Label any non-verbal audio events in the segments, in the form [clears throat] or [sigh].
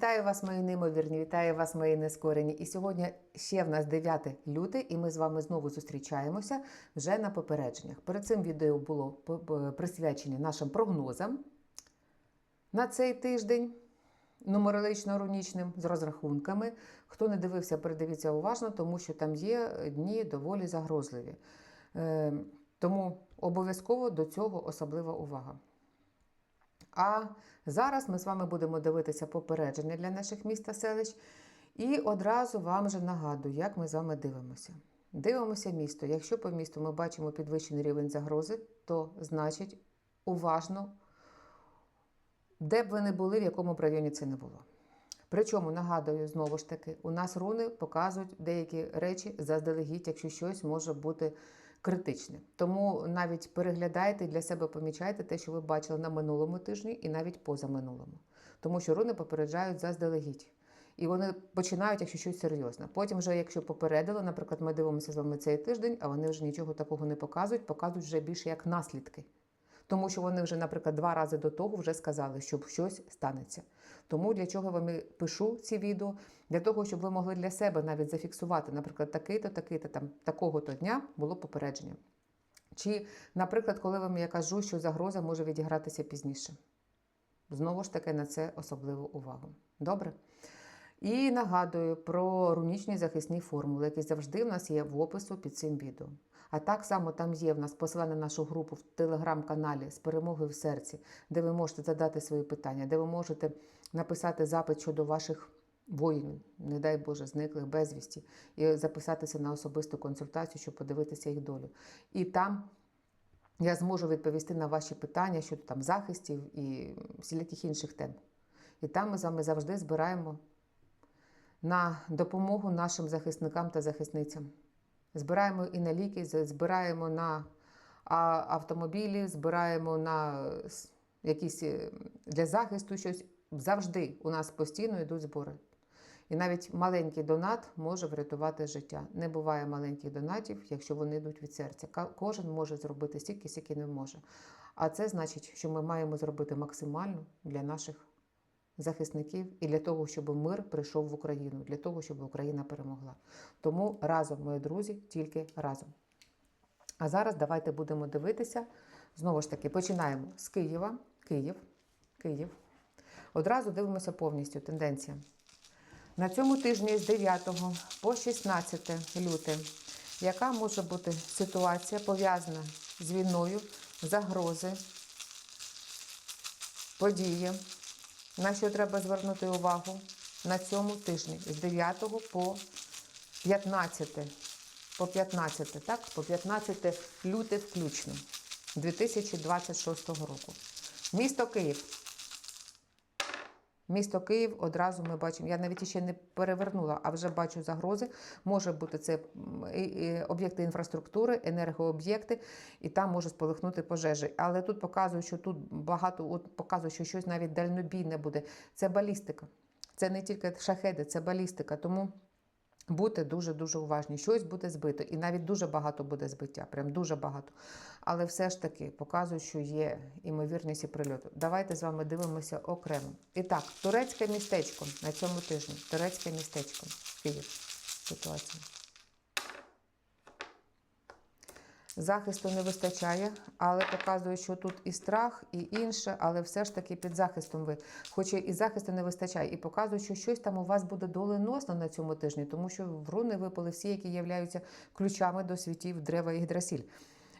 Вітаю вас, мої неймовірні, вітаю вас, мої нескорені. І сьогодні ще в нас 9 лютий, і ми з вами знову зустрічаємося вже на попередженнях. Перед цим відео було присвячене нашим прогнозам на цей тиждень. Нумерологічно-рунічним з розрахунками. Хто не дивився, передивіться уважно, тому що там є дні доволі загрозливі. Е, тому обов'язково до цього особлива увага. А зараз ми з вами будемо дивитися попередження для наших міст та селищ. І одразу вам же нагадую, як ми з вами дивимося. Дивимося місто. Якщо по місту ми бачимо підвищений рівень загрози, то значить уважно, де б ви не були, в якому б районі це не було. Причому, нагадую, знову ж таки, у нас руни показують деякі речі заздалегідь, якщо щось може бути критичне. Тому навіть переглядайте для себе помічайте те, що ви бачили на минулому тижні і навіть позаминулому. Тому що руни попереджають заздалегідь. І вони починають, якщо щось серйозне. Потім, вже, якщо попередили, наприклад, ми дивимося з вами цей тиждень, а вони вже нічого такого не показують, показують вже більше як наслідки. Тому що вони вже, наприклад, два рази до того вже сказали, що щось станеться. Тому для чого вам пишу ці відео? Для того, щоб ви могли для себе навіть зафіксувати, наприклад, такий-то, такий-то там такого-то дня було попередження. Чи, наприклад, коли вам я кажу, що загроза може відігратися пізніше. Знову ж таки на це особливу увагу. Добре? І нагадую про рунічні захисні формули, які завжди в нас є в опису під цим відео. А так само там є в нас посилання на нашу групу в телеграм-каналі з перемогою в серці, де ви можете задати свої питання, де ви можете написати запит щодо ваших воїнів, не дай Боже, зниклих безвісті, і записатися на особисту консультацію, щоб подивитися їх долю. І там я зможу відповісти на ваші питання щодо там захистів і всіляких інших тем. І там ми з вами завжди збираємо на допомогу нашим захисникам та захисницям. Збираємо і на ліки, збираємо на автомобілі, збираємо на якісь е, для захисту щось. Завжди у нас постійно йдуть збори. І навіть маленький донат може врятувати життя. Не буває маленьких донатів, якщо вони йдуть від серця. Кожен може зробити стільки, скільки не може. А це значить, що ми маємо зробити максимально для наших захисників і для того, щоб мир прийшов в Україну, для того, щоб Україна перемогла. Тому разом, мої друзі, тільки разом. А зараз давайте будемо дивитися. Знову ж таки, починаємо з Києва. Київ. Київ. Одразу дивимося повністю тенденція. На цьому тижні з 9 по 16 люте, яка може бути ситуація пов'язана з війною, загрози, події, на що треба звернути увагу на цьому тижні з 9 по 15. По 15, так? По 15 люте включно 2026 року. Місто Київ. Місто Київ одразу ми бачимо. Я навіть ще не перевернула, а вже бачу загрози. Може бути це об'єкти інфраструктури, енергооб'єкти, і там може сполихнути пожежі. Але тут показують, що тут багато от показує, що щось навіть дальнобійне буде. Це балістика. Це не тільки шахеди, це балістика. Тому Будьте дуже-дуже уважні. Щось буде збито, і навіть дуже багато буде збиття, прям дуже багато. Але все ж таки показує, що є імовірність і прильоту. Давайте з вами дивимося окремо. І так, турецьке містечко на цьому тижні. Турецьке містечко. Київ. Ситуація. Захисту не вистачає, але показує, що тут і страх, і інше, але все ж таки під захистом ви. Хоча і захисту не вистачає, і показує, що щось там у вас буде доленосно на цьому тижні, тому що в руни випали всі, які являються ключами до світів древа і гідрасіль.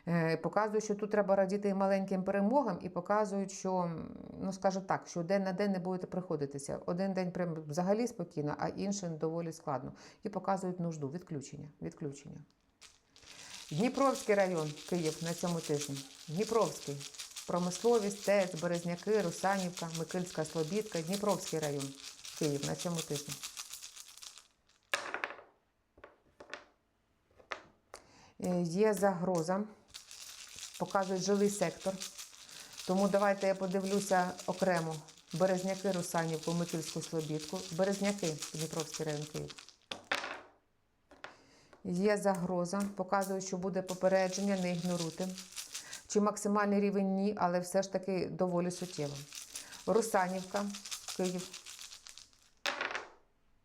Е, Показують, що тут треба радіти маленьким перемогам, і показують, що, ну скажу так, що день на день не будете приходитися. Один день прям взагалі спокійно, а інший доволі складно. І показують нужду, відключення. відключення. Дніпровський район, Київ на цьому тижні. Дніпровський. Промисловість, ТЕЦ, Березняки, Русанівка, Микильська Слобідка, Дніпровський район, Київ на цьому тижні. Е, Є загроза, показують жилий сектор. Тому давайте я подивлюся окремо. Березняки, Русанівку, Микільську Слобідку. Березняки, Дніпровський район Київ. Є загроза, показує, що буде попередження, не ігноруйте. Чи максимальний рівень ні, але все ж таки доволі суттєво. Русанівка, Київ.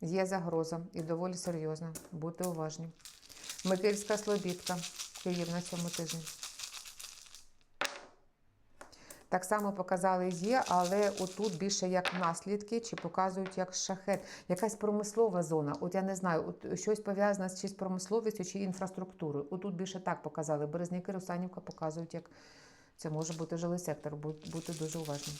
Є загроза і доволі серйозна. Будьте уважні. Микильська Слобідка, Київ на цьому тижні. Так само показали є, але отут більше як наслідки, чи показують як шахет, якась промислова зона. От я не знаю, от щось пов'язане з чи з промисловістю, чи інфраструктурою. Отут більше так показали. Березняки, Русанівка показують, як це може бути жилий сектор. Будьте дуже уважні.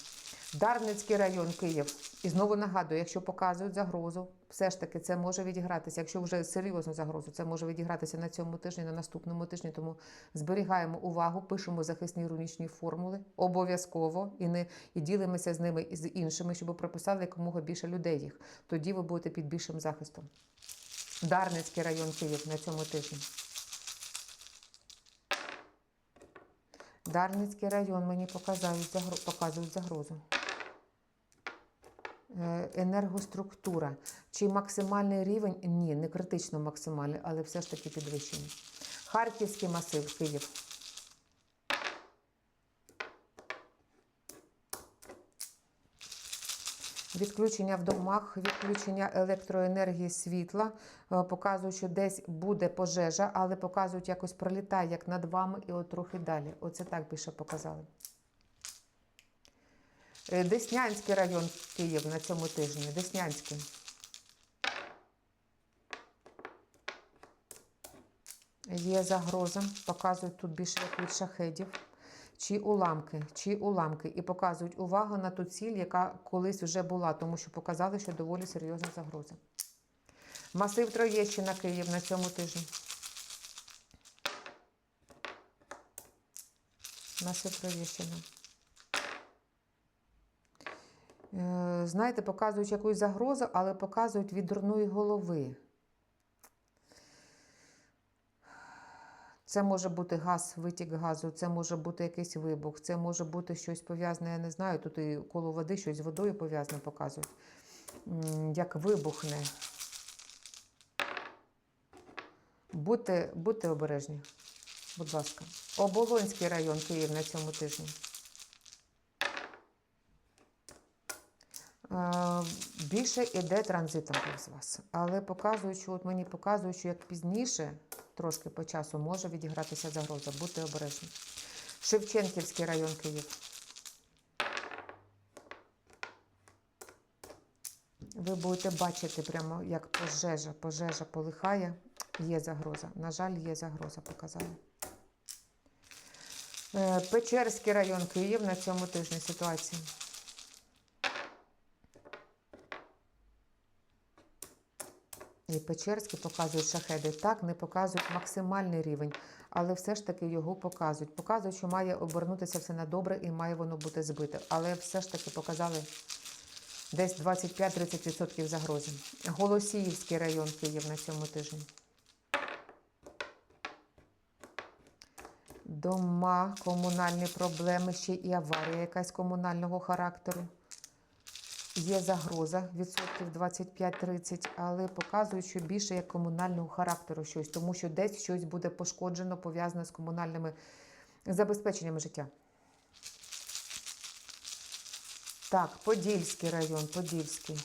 Дарницький район Київ. І знову нагадую, якщо показують загрозу, все ж таки це може відігратися. Якщо вже серйозну загрозу, це може відігратися на цьому тижні, на наступному тижні. Тому зберігаємо увагу, пишемо захисні рунічні формули обов'язково і не і ділимося з ними і з іншими, щоб прописали якомога більше людей їх. Тоді ви будете під більшим захистом. Дарницький район Київ на цьому тижні. Дарницький район мені показують, загрозу. Е, Енергоструктура. Чи максимальний рівень? Ні, не критично максимальний, але все ж таки підвищений. Харківський масив, Київ. Відключення в домах, відключення електроенергії світла. Е, Показують, що десь буде пожежа, але показують, якось пролітає як над вами і от трохи далі. Оце так більше показали. Е, Деснянський район Київ на цьому тижні. Деснянський. Є загроза. Показують тут більше як від шахедів. Чи уламки, чи уламки. І показують увагу на ту ціль, яка колись вже була, тому що показали, що доволі серйозна загроза. Масив Троєщина Київ на цьому тижні. Масив Троєщина. Е, Знаєте, показують якусь загрозу, але показують від дурної голови. Це може бути газ, витік газу, це може бути якийсь вибух, це може бути щось пов'язане, я не знаю, тут і коло води щось з водою пов'язане показують. Як вибухне. Будьте, будьте обережні, будь ласка. Оболонський район Київ на цьому тижні. Е, Більше іде транзитом з вас. Але показують, що от мені показують, що як пізніше, трошки по часу, може відігратися загроза. Будьте обережні. Шевченківський район Київ. Ви будете бачити прямо, як пожежа, пожежа полихає. Є загроза. На жаль, є загроза, показали. Е, Печерський район Київ на цьому тижні ситуація. Печерський показують шахеди. Так, не показують максимальний рівень, але все ж таки його показують. Показують, що має обернутися все на добре і має воно бути збите. Але все ж таки показали десь 25-30% загрози. Голосіївський район Київ на цьому тижні. Дома, комунальні проблеми, ще і аварія якась комунального характеру. Є загроза відсотків 25-30, але показують, що більше як комунального характеру щось, тому що десь щось буде пошкоджено, пов'язане з комунальними забезпеченнями життя. Так, Подільський район, Подільський.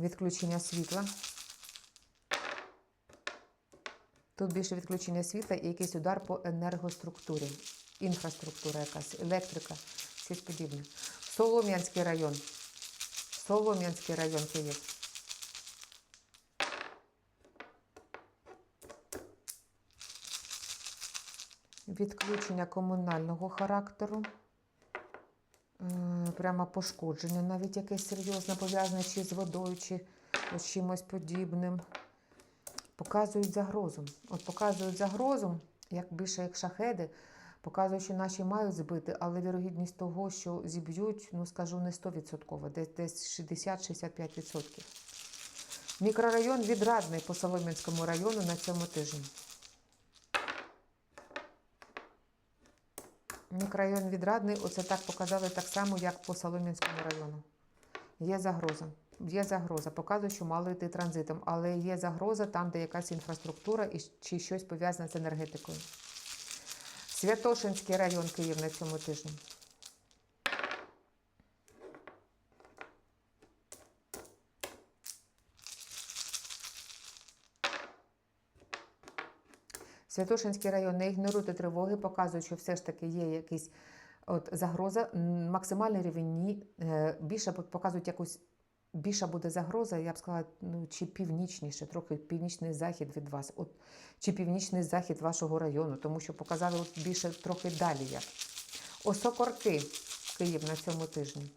Відключення світла. Тут більше відключення світла і якийсь удар по енергоструктурі. Інфраструктура якась, електрика, щось подібне. Солом'янський район. Солом'янський район Київ. Відключення комунального характеру. Прямо пошкодження, навіть якесь серйозне, пов'язане чи з водою, чи з чимось подібним. Показують загрозу. От показують загрозу, як більше як шахеди, показують, що наші мають збити, але вірогідність того, що зіб'ють, ну скажу, не 100%, десь, десь 60-65%. Мікрорайон відрадний по Солом'янському району на цьому тижні. Мікрорайон відрадний, оце так показали так само, як по Солом'янському району. Є загроза. Є загроза. Показує, що мало йти транзитом, але є загроза там, де якась інфраструктура і чи щось пов'язане з енергетикою. Святошинський район Київ на цьому тижні. Святошинський район не ігноруйте тривоги, показують, що все ж таки є якісь загроза. Максимальний рівень ні. Е, більше показують якусь Більша буде загроза, я б сказала, ну чи північніше, трохи північний захід від вас, от чи північний захід вашого району, тому що показали от більше трохи далі як. Осокорки Київ на цьому тижні.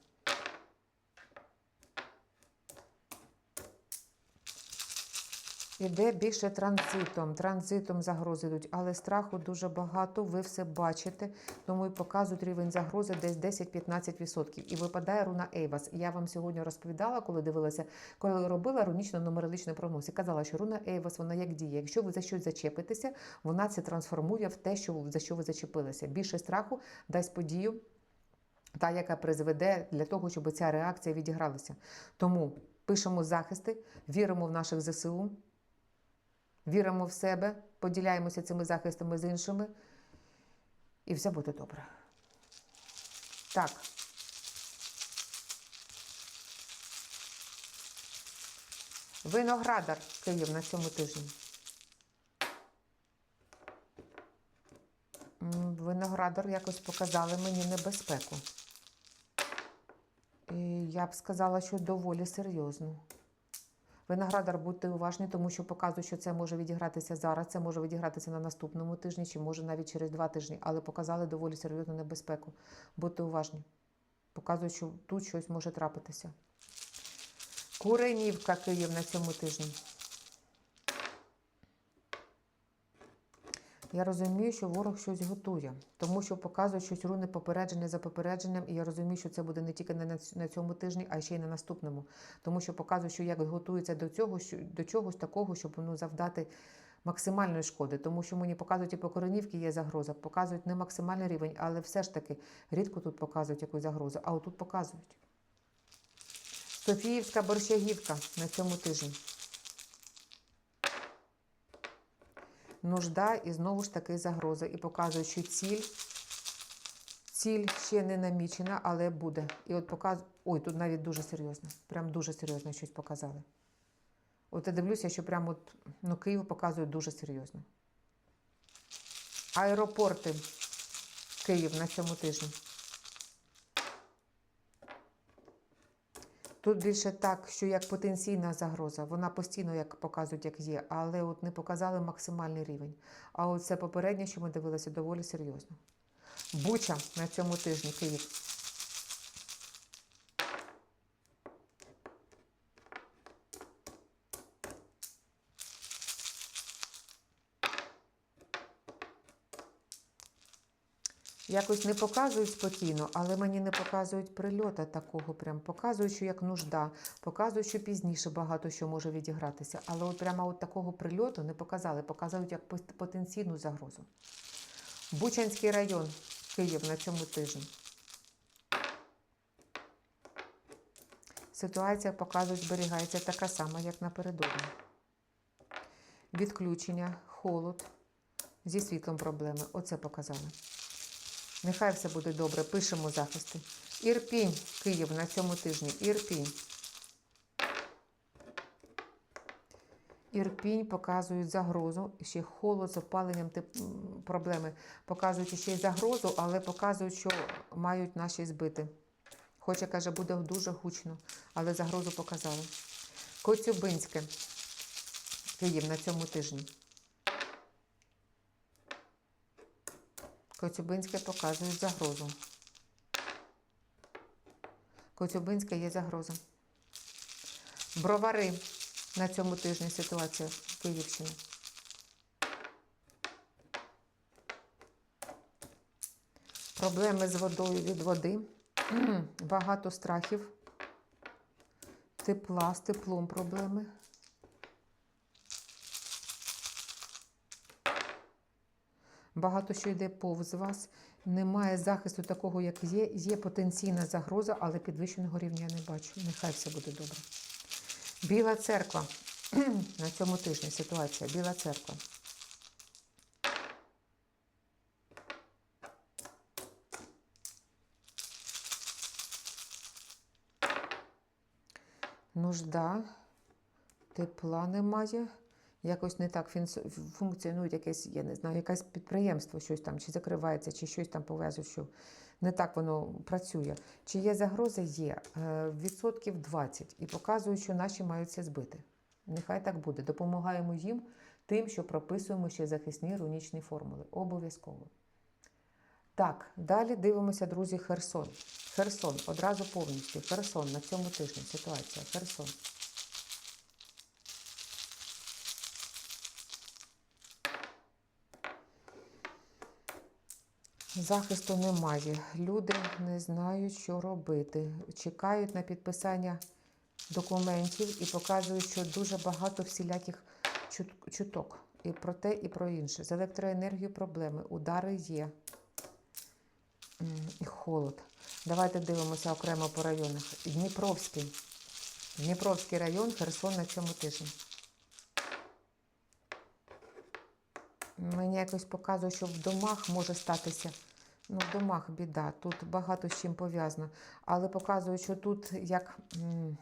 Іде більше транзитом. Транзитом загрози йдуть, але страху дуже багато, ви все бачите, тому і показують рівень загрози десь 10-15%. І випадає руна Ейвас. Я вам сьогодні розповідала, коли дивилася, коли робила рунічно-нумерологічний прогноз. І казала, що руна Ейвас, вона як діє. Якщо ви за щось зачепитеся, вона це трансформує в те, що за що ви зачепилися. Більше страху дасть подію. Та, яка призведе для того, щоб ця реакція відігралася. Тому пишемо захисти, віримо в наших ЗСУ, віримо в себе, поділяємося цими захистами з іншими, і все буде добре. Так. Виноградар Київ на цьому тижні. Виноградар якось показали мені небезпеку. І я б сказала, що доволі серйозно. Виноградар, будьте уважні, тому що показують, що це може відігратися зараз, це може відігратися на наступному тижні, чи може навіть через два тижні, але показали доволі серйозну небезпеку. Будьте уважні. Показують, що тут щось може трапитися. Куренівка Київ на цьому тижні. Я розумію, що ворог щось готує, тому що показує щось руни попередження за попередженням, і я розумію, що це буде не тільки на, цьому тижні, а ще й на наступному. Тому що показує, що як готується до цього, до чогось такого, щоб ну, завдати максимальної шкоди. Тому що мені показують і по коренівці є загроза, показують не максимальний рівень, але все ж таки рідко тут показують якусь загрозу, а отут показують. Софіївська борщагівка на цьому тижні. Нужда і знову ж таки загроза. І показує, що ціль, ціль ще не намічена, але буде. І от показує. Ой, тут навіть дуже серйозно. Прям дуже серйозно щось показали. От я дивлюся, що прям от, ну, Київ показує дуже серйозно. Аеропорти Київ на цьому тижні. Тут більше так, що як потенційна загроза, вона постійно як показують, як є, але от не показали максимальний рівень. А от це попереднє, що ми дивилися, доволі серйозно. Буча на цьому тижні Київ. Якось не показують спокійно, але мені не показують прильота такого. Прям показують, що як нужда, показують, що пізніше багато що може відігратися. Але от прямо от такого прильоту не показали, показують як потенційну загрозу. Бучанський район, Київ на цьому тижні. Ситуація показують, зберігається така сама, як напередодні. Відключення, холод, зі світлом проблеми. Оце показали. Нехай все буде добре. Пишемо захисти. Ірпінь, Київ на цьому тижні. Ірпінь. Ірпінь показують загрозу. Ще холод з опаленням тип- проблеми. Показують ще й загрозу, але показують, що мають наші збити. Хоча, каже, буде дуже гучно, але загрозу показали. Коцюбинське. Київ на цьому тижні. Коцюбинське показують загрозу. Коцюбинське є загроза. Бровари на цьому тижні ситуація Київщини. Проблеми з водою від води. Багато страхів. Тепла з теплом проблеми. Багато що йде повз вас. Немає захисту такого, як є. Є потенційна загроза, але підвищеного рівня я не бачу. Нехай все буде добре. Біла церква. [clears throat] На цьому тижні ситуація. Біла церква. Нужда, тепла немає. Якось не так функціонують якесь, я не знаю, якесь підприємство, щось там, чи закривається, чи щось там повезуть, що не так воно працює. Чи є загроза? Є. Е, Відсотків 20. І показують, що наші мають це збити. Нехай так буде. Допомагаємо їм тим, що прописуємо ще захисні рунічні формули. Обов'язково. Так, далі дивимося, друзі, Херсон. Херсон, одразу повністю. Херсон на цьому тижні. Ситуація. Херсон. Захисту немає. Люди не знають, що робити. Чекають на підписання документів і показують, що дуже багато всіляких чуток. І про те, і про інше. З електроенергією проблеми. Удари є. І холод. Давайте дивимося окремо по районах. Дніпровський. Дніпровський район, Херсон на цьому тижні. Мені якось показує, що в домах може статися. Ну, в домах біда. Тут багато з чим пов'язано. Але показує, що тут як м,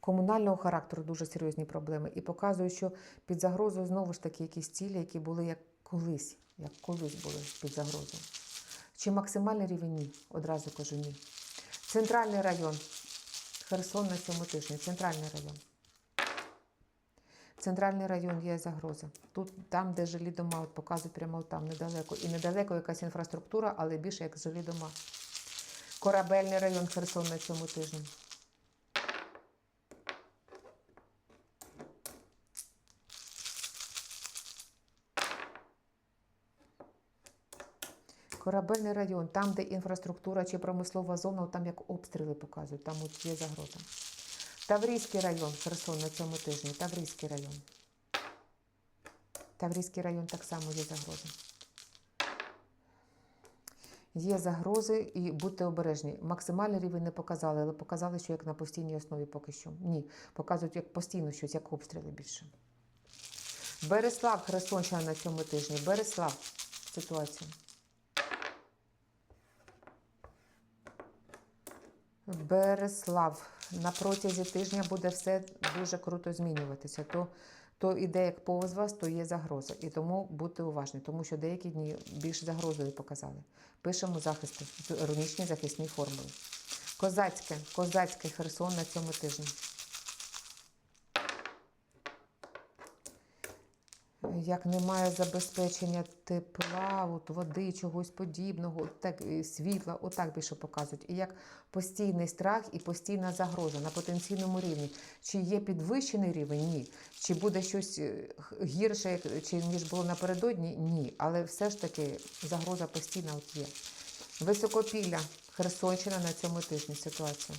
комунального характеру дуже серйозні проблеми. І показує, що під загрозою знову ж таки якісь цілі, які були як колись, як колись були під загрозою. Чи максимальний рівень? Ні. Одразу кажу ні. Центральний район. Херсон на цьому тижні. Центральний район. Центральний район є загроза. Тут, там, де жилі дома, от показують прямо там, недалеко. І недалеко якась інфраструктура, але більше як жилі дома. Корабельний район Херсон на цьому тижні. Корабельний район, там, де інфраструктура чи промислова зона, там як обстріли показують, там от є загроза. Таврійський район, Херсон на цьому тижні. Таврійський район. Таврійський район так само є загроза. Є загрози і будьте обережні. Максимальний рівень не показали, але показали, що як на постійній основі поки що. Ні, показують як постійно щось, як обстріли більше. Береслав, Херсонщина на цьому тижні. Береслав. Ситуація. Береслав. На протязі тижня буде все дуже круто змінюватися. То, то іде як повз вас, то є загроза. І тому будьте уважні, тому що деякі дні більш загрозою показали. Пишемо захисти, іронічні захисні формули. Козацьке, козацьке Херсон на цьому тижні. Як немає забезпечення тепла, от води, чогось подібного, так, світла, отак більше показують. І як постійний страх і постійна загроза на потенційному рівні. Чи є підвищений рівень? Ні. Чи буде щось е, гірше, чи ніж було напередодні? Ні. Але все ж таки загроза постійна от є. Високопілля, Херсонщина на цьому тижні ситуація.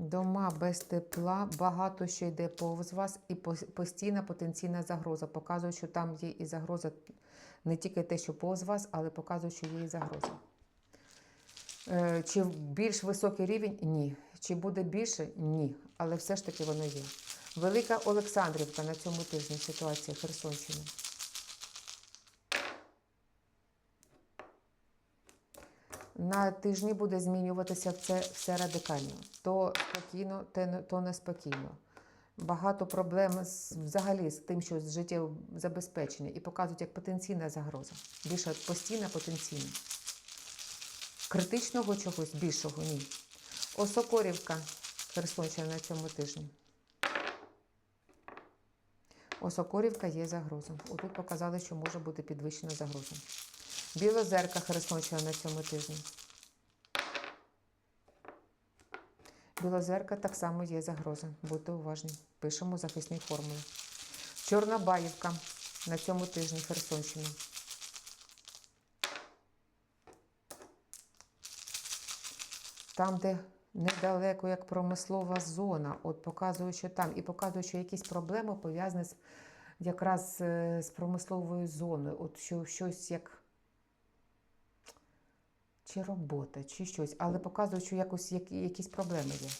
Дома без тепла, багато що йде повз вас, і постійна потенційна загроза. Показує, що там є і загроза не тільки те, що повз вас, але показує, що є і загроза. Е, Чи більш високий рівень? Ні. Чи буде більше? Ні. Але все ж таки воно є. Велика Олександрівка на цьому тижні ситуація Херсонщини. На тижні буде змінюватися це все радикально. То спокійно, то неспокійно. Багато проблем з, взагалі з тим, що з життєвим забезпечення, і показують як потенційна загроза. Більше постійна потенційна. Критичного чогось більшого ні. Осокорівка Херсонщина на цьому тижні. Осокорівка є загроза. Отут показали, що може бути підвищена загроза. Білозерка Херсонщина на цьому тижні. Білозерка так само є загроза. Будьте уважні. Пишемо захисні формули. Чорнобаївка на цьому тижні Херсонщина. Там, де недалеко як промислова зона, от показує, що там, і показує, що якісь проблеми пов'язані з якраз е, з промисловою зоною. От що щось як чи робота, чи щось, але показує, що якось якісь проблеми є.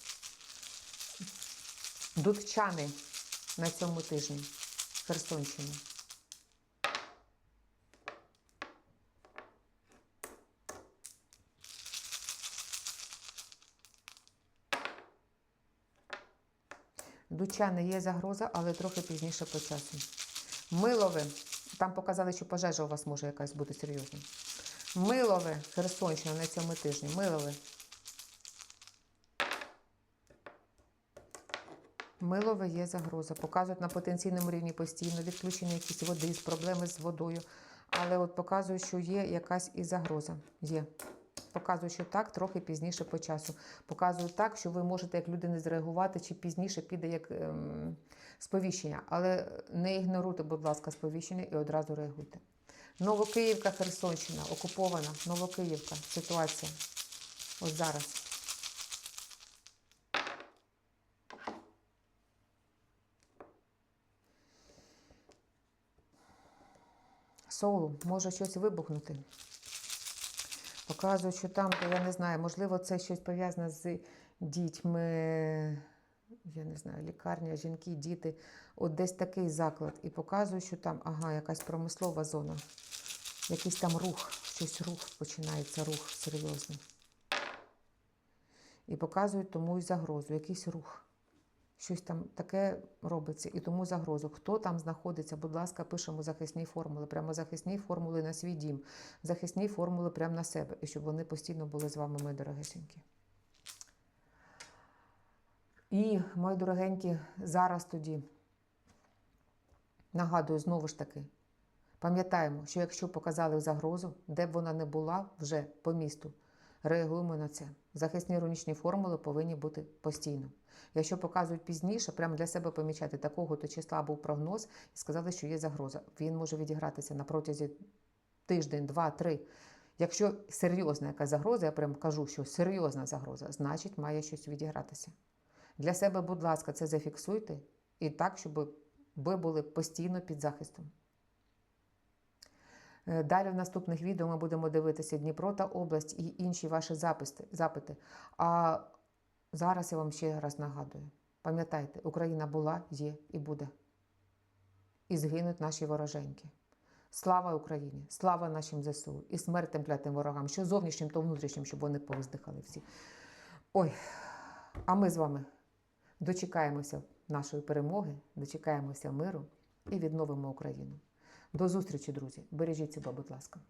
Дудчани на цьому тижні Херсонщини. Дучани є загроза, але трохи пізніше по часу. Милове. Там показали, що пожежа у вас може якась бути серйозна. Милове, Херсонщина на цьому тижні. Милове. Милове є загроза. Показують на потенційному рівні постійно відключення якісь води, проблеми з водою. Але от показують, що є якась і загроза. Є. Показують, що так, трохи пізніше по часу. Показують так, що ви можете як людина зреагувати, чи пізніше піде як ем, сповіщення. Але не ігноруйте, будь ласка, сповіщення і одразу реагуйте. Новокиївка, Херсонщина, окупована. Новокиївка. Ситуація. От зараз. Соулу може щось вибухнути. Показують, що там, то я не знаю, можливо, це щось пов'язане з дітьми, я не знаю, лікарня, жінки, діти. От десь такий заклад. І показують, що там, ага, якась промислова зона, якийсь там рух, щось рух починається, рух серйозний. І показують тому й загрозу, якийсь рух. Щось там таке робиться, і тому загрозу. Хто там знаходиться, будь ласка, пишемо захисні формули, прямо захисні формули на свій дім, захисні формули прямо на себе, і щоб вони постійно були з вами, мої дорогесенькі. І, мої дорогенькі, зараз тоді нагадую знову ж таки, пам'ятаємо, що якщо показали загрозу, де б вона не була вже по місту, реагуємо на це. Захисні іронічні формули повинні бути постійно. Якщо показують пізніше, прямо для себе помічати такого то числа був прогноз і сказали, що є загроза. Він може відігратися на протязі тиждень, два, три. Якщо серйозна якась загроза, я прям кажу, що серйозна загроза, значить має щось відігратися. Для себе, будь ласка, це зафіксуйте і так, щоб ви були постійно під захистом. Е, Далі в наступних відео ми будемо дивитися Дніпро та область і інші ваші запити. А зараз я вам ще раз нагадую: пам'ятайте, Україна була, є і буде. І згинуть наші вороженьки. Слава Україні! Слава нашим ЗСУ! І смерть тим клятим ворогам, що зовнішнім, то внутрішнім, щоб вони повиздихали всі. Ой, а ми з вами дочекаємося нашої перемоги, дочекаємося миру і відновимо Україну. До зустрічі, друзі! Бережіть себе, будь ласка.